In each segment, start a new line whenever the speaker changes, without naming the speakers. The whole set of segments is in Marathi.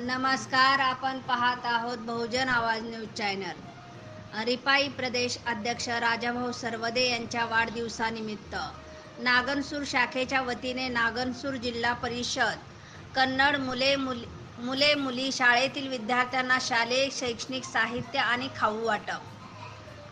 नमस्कार आपण पाहत आहोत बहुजन आवाज न्यूज चॅनल. रिपाई प्रदेश अध्यक्ष राजाभाऊ सर्वदे यांच्या वाढदिवसानिमित्त नागनसूर शाखेच्या वतीने नागनसूर जिल्हा परिषद कन्नड मुले मुली मुले मुली शाळेतील विद्यार्थ्यांना शालेय शैक्षणिक साहित्य आणि खाऊ वाटप.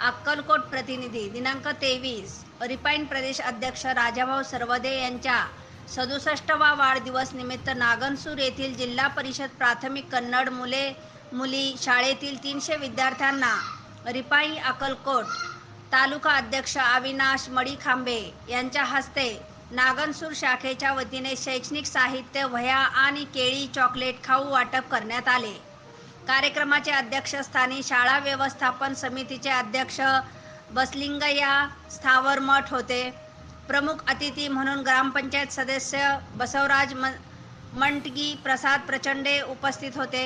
अक्कलकोट प्रतिनिधी दिनांक तेवीस रिपाईन प्रदेश अध्यक्ष राजाभाऊ सर्वदे यांच्या सदुसष्टवा वाढदिवस निमित्त नागनसूर येथील जिल्हा परिषद प्राथमिक कन्नड मुले मुली शाळेतील तीनशे विद्यार्थ्यांना रिपाई अकलकोट तालुका अध्यक्ष अविनाश मडीखांबे यांच्या हस्ते नागनसूर शाखेच्या वतीने शैक्षणिक साहित्य वह्या आणि केळी चॉकलेट खाऊ वाटप करण्यात आले. कार्यक्रमाचे अध्यक्षस्थानी शाळा व्यवस्थापन समितीचे अध्यक्ष बसलिंगया स्थावर मठ होते. प्रमुख अतिथी म्हणून ग्रामपंचायत सदस्य बसवराज म मंटगी प्रसाद प्रचंडे उपस्थित होते.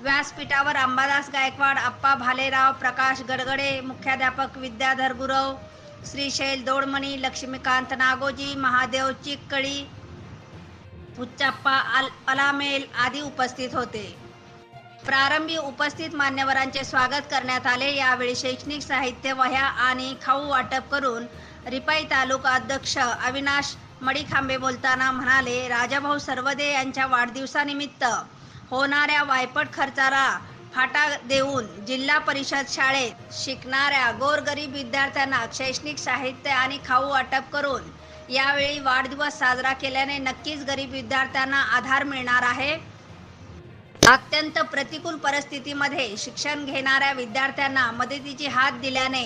व्यासपीठावर अंबादास गायकवाड अप्पा भालेराव प्रकाश गडगडे मुख्याध्यापक विद्याधर गुरव श्रीशैल दोडमणी लक्ष्मीकांत नागोजी महादेव चिक्कळी पुच्चाप्पा अल अलामेल आदी उपस्थित होते. प्रारंभी उपस्थित मान्यवरांचे स्वागत करण्यात आले. यावेळी शैक्षणिक साहित्य वह्या आणि खाऊ वाटप करून रिपाई तालुका अध्यक्ष अविनाश मडीखांबे बोलताना म्हणाले राजाभाऊ सर्वदे यांच्या वाढदिवसानिमित्त होणाऱ्या वायपट खर्चाला फाटा देऊन जिल्हा परिषद शाळेत शिकणाऱ्या गोरगरीब विद्यार्थ्यांना शैक्षणिक साहित्य आणि खाऊ वाटप करून यावेळी वाढदिवस साजरा केल्याने नक्कीच गरीब विद्यार्थ्यांना आधार मिळणार आहे. अत्यंत प्रतिकूल परिस्थितीमध्ये शिक्षण घेणाऱ्या विद्यार्थ्यांना मदतीची हात दिल्याने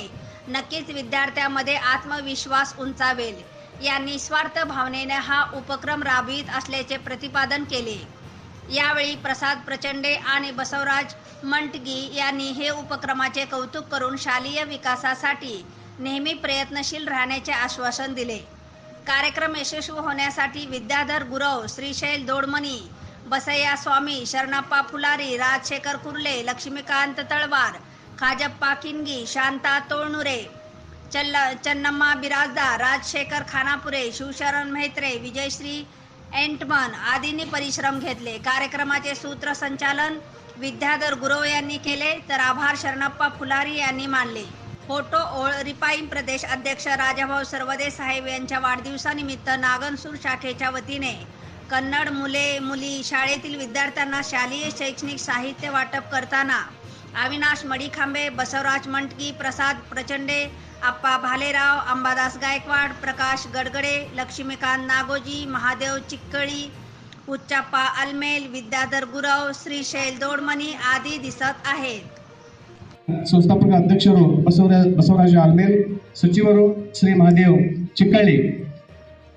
नक्कीच विद्यार्थ्यामध्ये आत्मविश्वास उंचावेल. या निस्वार्थ भावनेने हा उपक्रम राबवित असल्याचे प्रतिपादन केले. यावेळी प्रसाद प्रचंडे आणि बसवराज मंटगी यांनी हे उपक्रमाचे कौतुक करून शालेय विकासासाठी नेहमी प्रयत्नशील राहण्याचे आश्वासन दिले. कार्यक्रम यशस्वी होण्यासाठी विद्याधर गुरव श्रीशैल दोडमणी बसय्या स्वामी शरणप्पा फुलारी राजशेखर कुर्ले लक्ष्मीकांत तळवार खाजप्पा किनगी शांता तोळनुरे चल्ल चन्नम्मा बिराजदार राजशेखर खानापुरे शिवशरण म्हेत्रे विजयश्री एंटमन आदींनी परिश्रम घेतले. कार्यक्रमाचे सूत्रसंचालन विद्याधर गुरव यांनी केले तर आभार शरणप्पा फुलारी यांनी मानले. फोटो ओळ रिपाईन प्रदेश अध्यक्ष राजाभाऊ सर्वदे साहेब यांच्या वाढदिवसानिमित्त नागनसूर शाखेच्या वतीने कन्नड मुले मुली शाळेतील विद्यार्थ्यांना शालेय शैक्षणिक साहित्य वाटप करताना अविनाश मडीखांबे बसवराज मंटकी प्रसाद प्रचंडे आप्पा भालेराव अंबादास गायकवाड प्रकाश गडगडे लक्ष्मीकांत नागोजी महादेव चिक्कळी उच्चाप्पा अल्मेल विद्याधर गुरव श्रीशैल दोडमणी आदी दिसत आहेत
ಸಂಸ್ಥಾಪಕ ಅಧ್ಯಕ್ಷರು ಬಸವರ ಬಸವರಾಜ ಆಲ್ಮೇಲ್ ಸಚಿವರು ಶ್ರೀ ಮಹಾದೇವ್ ಚಿಕ್ಕಳ್ಳಿ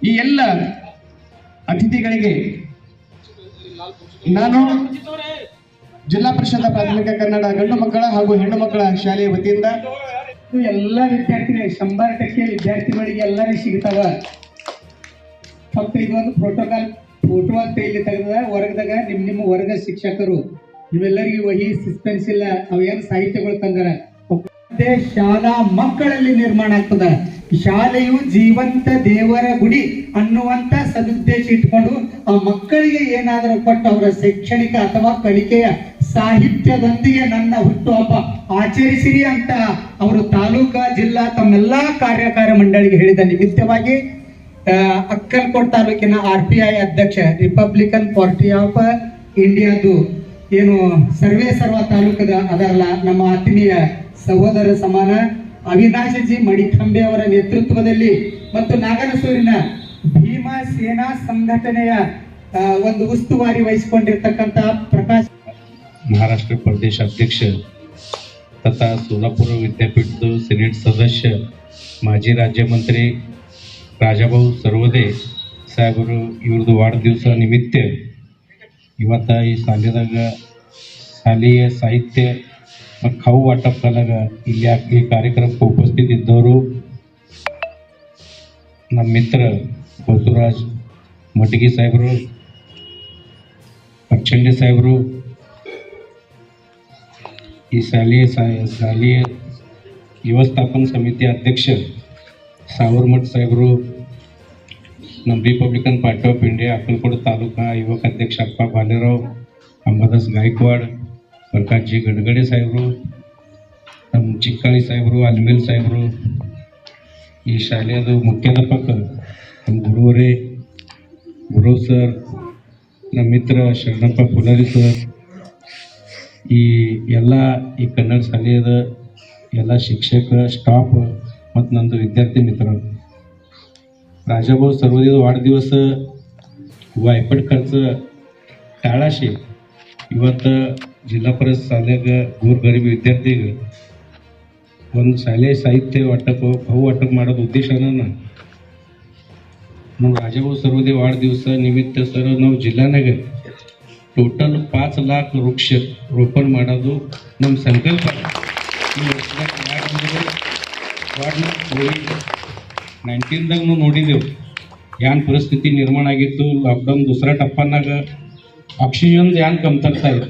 ಈ ಎಲ್ಲ ಅತಿಥಿಗಳಿಗೆ ನಾನು ಜಿಲ್ಲಾ ಪರಿಷತ್ ಪ್ರಾಥಮಿಕ ಕನ್ನಡ ಗಂಡು ಮಕ್ಕಳ ಹಾಗೂ ಹೆಣ್ಣು ಮಕ್ಕಳ ಶಾಲೆಯ ವತಿಯಿಂದ
ಎಲ್ಲ ವಿದ್ಯಾರ್ಥಿಗಳಿಗೆ, ಶಂಬರ್ ಟಕ್ಕೆ ವಿದ್ಯಾರ್ಥಿಗಳಿಗೆ ಎಲ್ಲರಿಗೂ ಸಿಗ್ತಾವ ಫಕ್ತ ಇದೊಂದು ಪ್ರೋಟೋಕಾಲ್ ಫೋಟೋ ಅಂತ ಇಲ್ಲಿ ತೆಗೆದ ವರ್ಗದಾಗ ನಿಮ್ ನಿಮ್ಮ ವರ್ಗ ಶಿಕ್ಷಕರು ನಿಮ್ಮೆಲ್ಲರಿಗೂ ವಹಿ ಸಿಸ್ಪೆನ್ಸ್ ಇಲ್ಲ. ಅವೇನು ಸಾಹಿತ್ಯಗಳು ತಂದಾರ? ಶಾಲಾ ಮಕ್ಕಳಲ್ಲಿ ನಿರ್ಮಾಣ ಆಗ್ತದೆ. ಶಾಲೆಯು ಜೀವಂತ ದೇವರ ಗುಡಿ ಅನ್ನುವಂತ ಸದುದ್ದೇಶ ಇಟ್ಕೊಂಡು ಆ ಮಕ್ಕಳಿಗೆ ಏನಾದರೂ ಕೊಟ್ಟು ಅವರ ಶೈಕ್ಷಣಿಕ ಅಥವಾ ಕಲಿಕೆಯ ಸಾಹಿತ್ಯದೊಂದಿಗೆ ನನ್ನ ಹುಟ್ಟುಹಬ್ಬ ಆಚರಿಸಿರಿ ಅಂತ ಅವರು ತಾಲೂಕಾ, ಜಿಲ್ಲಾ ತಮ್ಮೆಲ್ಲಾ ಕಾರ್ಯಕಾರ ಮಂಡಳಿಗೆ ಹೇಳಿದ ನಿಮಿತ್ತವಾಗಿ ಅಕ್ಕಲ್ಕೋಟ್ ತಾಲೂಕಿನ ಆರ್ ಪಿ ಐ ಅಧ್ಯಕ್ಷ ರಿಪಬ್ಲಿಕನ್ ಪಾರ್ಟಿ ಆಫ್ ಇಂಡಿಯಾದು ಏನು ಸರ್ವೇ ಸರ್ವ ತಾಲೂಕದ ಅದರಲ್ಲ ನಮ್ಮ ಆತ್ಮೀಯ ಸಹೋದರ ಸಮಾನ ಅವಿನಾಶಜಿ ಮಡಿಕಂಬೆ ಅವರ ನೇತೃತ್ವದಲ್ಲಿ ಮತ್ತು ನಾಗನಸೂರಿನ ಭೀಮಾ ಸೇನಾ ಸಂಘಟನೆಯ ಒಂದು ಉಸ್ತುವಾರಿ ವಹಿಸಿಕೊಂಡಿರ್ತಕ್ಕಂಥ ಪ್ರಕಾಶ್
ಮಹಾರಾಷ್ಟ್ರ ಪ್ರದೇಶ ಅಧ್ಯಕ್ಷ ತಥಾ ಸೋಲಾಪುರ ವಿದ್ಯಾಪೀಠದ ಸೆನೆಟ್ ಸದಸ್ಯ, ಮಾಜಿ ರಾಜ್ಯ ಮಂತ್ರಿ ರಾಜಾಬಾಬು ಸರ್ವೋದೆ ಸಾಹೇಬರು ಇವ್ರದ್ದು ವಾರ ದಿವಸ ನಿಮಿತ್ತ ಇವತ್ತ ಈ ಸಾನ್ಯದಾಗ ಶಾಲೆಯ ಸಾಹಿತ್ಯ ಮತ್ತು ಖಾವು ವಾಟಪ್ ಕಲಾಗ ಇಲ್ಲಿ ಆ- ಈ ಕಾರ್ಯಕ್ರಮಕ್ಕೆ ಉಪಸ್ಥಿತ ಇದ್ದವರು ನಮ್ಮ ಮಿತ್ರ ಬಸವರಾಜ್ ಮಟಗಿ ಸಾಹೇಬರು ಪಚ್ಚಂಡೆ ಸಾಹೇಬರು ಈ ಶಾಲೆಯ ಸಾ- ಶಾಲೆಯ ವ್ಯವಸ್ಥಾಪನ ಸಮಿತಿ ಅಧ್ಯಕ್ಷ ಸಾವರ್ಮಠ್ ಸಾಹೇಬರು ನಮ್ಮ Republican Party of India Akkalkot taluka ಯುವಕ ಅಧ್ಯಕ್ಷ ಅಪ್ಪ ಬಾಲೇರಾವ್ ಅಂಬಾದಾಸ್ ಗಾಯಕ್ವಾಡ್ ಪ್ರಕಾಶ್ ಜಿ ಗಡ್ಗಡೆ ಸಾಹೇಬರು ನಮ್ಮ ಚಿಕ್ಕಾಳಿ ಸಾಹೇಬರು ಅಲ್ಮೇಲ್ ಸಾಹೇಬರು ಈ ಶಾಲೆಯದು ಮುಖ್ಯಾಧ್ಯಾಪಕ ನಮ್ಮ ಗುರುವರೇ ಗುರು ಸರ್ ನಮ್ಮ ಮಿತ್ರ ಶರಣಪ್ಪ ಪುಲಾರಿ ಸರ್ ಈ ಎಲ್ಲ ಈ ಕನ್ನಡ ಶಾಲೆಯದ ಎಲ್ಲ ಶಿಕ್ಷಕ ಸ್ಟಾಫ್ ಮತ್ತು ನಂದು ವಿದ್ಯಾರ್ಥಿ ಮಿತ್ರರು राजाभाऊ सर्वदिवस वाढदिवस वायपट खर्च टाळाशे ಇವತ್ತು ಜಿಲ್ಲಾ ಪರಿಷತ್ ಶಾಲೆಗ ಊರು ಗರೀಬ್ ವಿದ್ಯಾರ್ಥಿಗೆ ಒಂದು ಶಾಲೆ ಸಾಹಿತ್ಯ ವಾಟಕ ಬಹು ವಾಟಕ ಮಾಡೋದು ಉದ್ದೇಶನ ನಾವು ರಾಜಾಭು ಸರ್ವೋದಯ ವಾढದಿವಸ ನಿಮಿತ್ತ ಸರ್ ನಾವು ಜಿಲ್ಲಾನಾಗ ಟೋಟಲ್ ಪಾಚ್ ಲಾಖ ವೃಕ್ಷ ರೋಪಣ ಮಾಡೋದು ನಮ್ಮ ಸಂಕಲ್ಪ. ನೈನ್ಟೀನ್ದಾಗ ನೋಡಿದೆವು. ಯಾನ್ ಪರಿಸ್ಥಿತಿ ನಿರ್ಮಾಣ ಆಗಿತ್ತು ಲಾಕ್ಡೌನ್ ದುಸರಾ ಟಪ್ಪನಾಗ ಆಕ್ಸಿಜನ್ ಏನು ಕಮ್ತರ್ತಾ ಇತ್ತು.